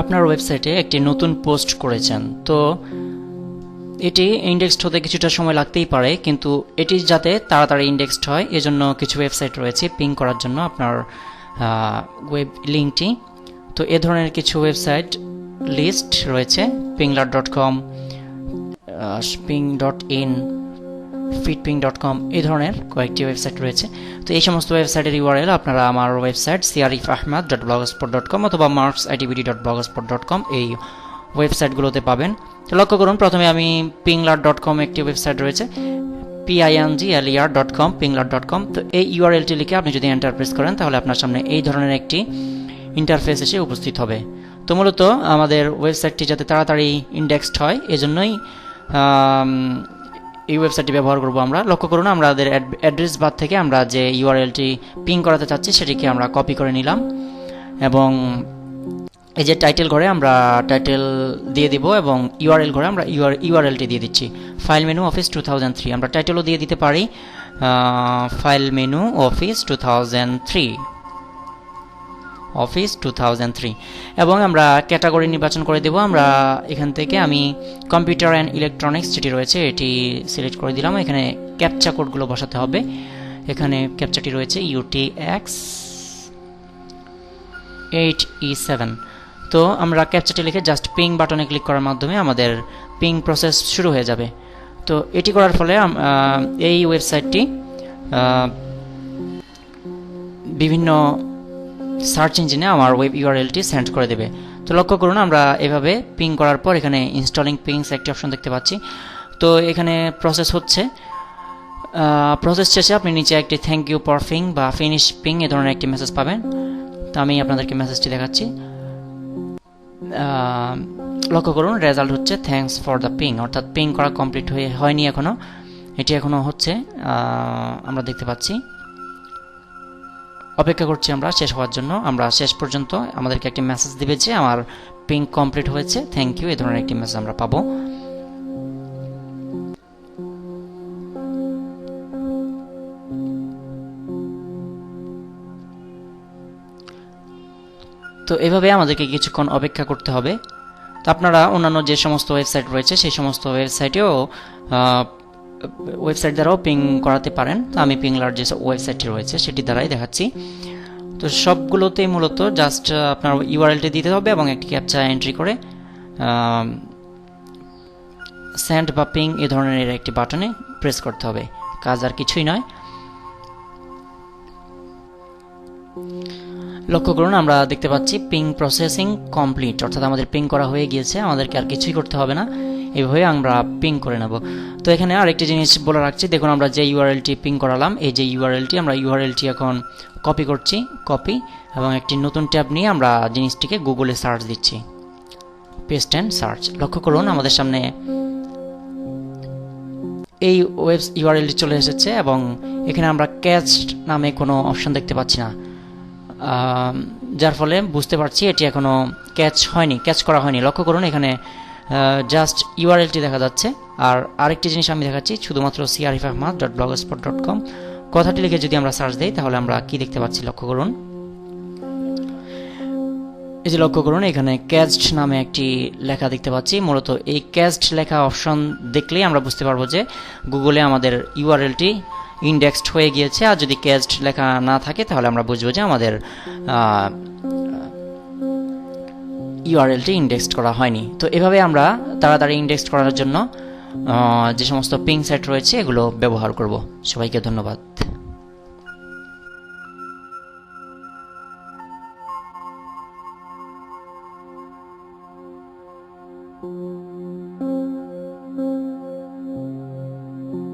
আপনার ওয়েবসাইটে একটি নতুন পোস্ট করেছেন। তো এটি ইন্ডেক্সড হতে কিছুটা সময় লাগতেই পারে, কিন্তু এটি যাতে তাড়াতাড়ি ইন্ডেক্সড হয়, এজন্য কিছু ওয়েবসাইট রয়েছে পিং করার জন্য আপনার ওয়েব লিঙ্কটি তো এ ধরনের কিছু ওয়েবসাইট লিস্ট রয়েছে Pingler dot com ping dot in Fitping dot com এই ধরনের কয়েকটি ওয়েবসাইট রয়েছে। তো এই সমস্ত ওয়েবসাইটের ইউআরএল আপনারা আমার website Siarif Ahmed dot Blogspot dot com অথবা marks ITBD dot Blogspot dot com এই ওয়েবসাইটগুলোতে পাবেন। তো লক্ষ্য করুন, প্রথমে আমি পিংলার ডট কম একটি ওয়েবসাইট রয়েছে P I N G L E R dot com Pingler dot com তো এই ইউআরএলটি লিখে আপনি যদি এন্টার প্রেস করেন, তাহলে আপনার সামনে এই ধরনের একটি ইন্টারফেস এসে উপস্থিত হবে। তো মূলত আমাদের ওয়েবসাইটটি যাতে তাড়াতাড়ি ইন্ডেক্সড হয়, এজন্যই এই ওয়েবসাইটটি ব্যবহার করব আমরা। লক্ষ্য করুন, আমাদের অ্যাড্রেস বার থেকে আমরা যে ইউআরএলটি পিং করাতে চাচ্ছি, সেটিকে আমরা কপি করে নিলাম। এবং এই যে টাইটেল ঘরে আমরা টাইটেল দিয়ে দিব এবং ইউআরএল ঘরে আমরা ইউআর ইউআরএলটি দিয়ে দিচ্ছি। File menu office two thousand three আমরা টাইটেলও দিয়ে দিতে পারি file menu office two thousand three office two এবং আমরা ক্যাটাগরি নির্বাচন করে দেব। আমরা এখান থেকে আমি কম্পিউটার অ্যান্ড ইলেকট্রনিক্স যেটি রয়েছে, এটি সিলেক্ট করে দিলাম। এখানে ক্যাপচা কোডগুলো বসাতে হবে। এখানে ক্যাপচাটি রয়েছে UT X eight E seven তো আমরা ক্যাপচাটি লিখে জাস্ট পিং বাটনে ক্লিক করার মাধ্যমে আমাদের পিং প্রসেস শুরু হয়ে যাবে। তো এটি করার ফলে এই ওয়েবসাইটটি বিভিন্ন সার্চ ইঞ্জিনে আমার ওয়েব ইউআরএলটি সেন্ড করে দেবে। তো লক্ষ্য করুন, আমরা এভাবে পিং করার পর এখানে ইনস্টলিং পিংস একটি অপশন দেখতে পাচ্ছি। তো এখানে প্রসেস হচ্ছে। প্রসেস শেষে আপনি নিচে একটি থ্যাংক ইউ ফর পিং বা ফিনিশ পিং এ ধরনের একটি মেসেজ পাবেন। তো আমি আপনাদেরকে মেসেজটি দেখাচ্ছি। লক্ষ্য করুন রেজাল্ট হচ্ছে থ্যাঙ্কস ফর দ্য পিং অর্থাৎ পিং করা কমপ্লিট হয়ে, হয়নি এখনও এটি এখনও হচ্ছে। আমরা দেখতে পাচ্ছি। অপেক্ষা করছি আমরা শেষ হওয়ার জন্য। আমরা শেষ পর্যন্ত আমাদেরকে একটি মেসেজ দিবে যে, আমার পিং কমপ্লিট হয়েছে। থ্যাংক ইউ এই ধরনের একটি মেসেজ আমরা পাবো। তো এভাবে আমাদেরকে কিছুক্ষণ অপেক্ষা করতে হবে। তো আপনারা অন্যান্য যে সমস্ত ওয়েবসাইট রয়েছে, সেই সমস্ত ওয়েবসাইটেও ওয়েবসাইট দ্বারাও পিং করাতে পারেন। তো আমি পিংলার যে ওয়েবসাইটটি রয়েছে, সেটি দ্বারাই দেখাচ্ছি। তো সবগুলোতেই মূলত জাস্ট আপনার ইউআরএলটি দিতে হবে এবং একটি ক্যাপচা এন্ট্রি করে সেন্ড বা পিং এ ধরনের একটি বাটনে প্রেস করতে হবে। কাজ আর কিছুই নয়। লক্ষ্য করুন, আমরা দেখতে পাচ্ছি পিং প্রসেসিং কমপ্লিট অর্থাৎ আমাদের পিং করা হয়ে গিয়েছে, আমাদেরকে আর কিছুই করতে হবে না। এইভাবে আমরা পিং করে নেব। তো এখানে আরেকটি জিনিস বলে রাখছি, দেখুন আমরা যে ইউআরএলটি পিং করালাম, এই যে ইউআরএলটি আমরা ইউআরএলটি এখন কপি করছি কপি এবং একটি নতুন ট্যাব নিয়ে আমরা জিনিসটিকে গুগলে সার্চ দিচ্ছি। পেস্ট অ্যান্ড সার্চ লক্ষ্য করুন, আমাদের সামনে এই ওয়েব ইউআরএলটি চলে এসেছে, এবং এখানে আমরা ক্যাচ নামে কোনো অপশন দেখতে পাচ্ছি না। যার ফলে বুঝতে পারছি এটি এখনও ক্যাচ হয়নি ক্যাচ করা হয়নি। লক্ষ্য করুন, এখানে জাস্ট ইউআরএলটি দেখা যাচ্ছে। আর আরেকটি জিনিস আমি দেখাচ্ছি, শুধুমাত্র Siarif Ahmed dot Blogspot dot com কথাটি লিখে যদি আমরা সার্চ দিই, তাহলে আমরা কি দেখতে পাচ্ছি? লক্ষ্য করুন। এই যে লক্ষ্য করুন, এখানে ক্যাস্ট নামে একটি লেখা দেখতে পাচ্ছি। মূলত এই ক্যাস্ট লেখা অপশন দেখলেই আমরা বুঝতে পারব যে গুগলে আমাদের ইউআরএলটি ইন্ডেক্সড হয়ে গিয়েছে। আর যদি ক্যাস্ট লেখা না থাকে, তাহলে আমরা বুঝব যে আমাদের ইউআরএলটি ইন্ডেক্সড করা হয়নি। তো এভাবে আমরা তাড়াতাড়ি ইন্ডেক্স করার জন্য যে সমস্ত পিং সাইট রয়েছে, এগুলো ব্যবহার করব। সবাইকে ধন্যবাদ।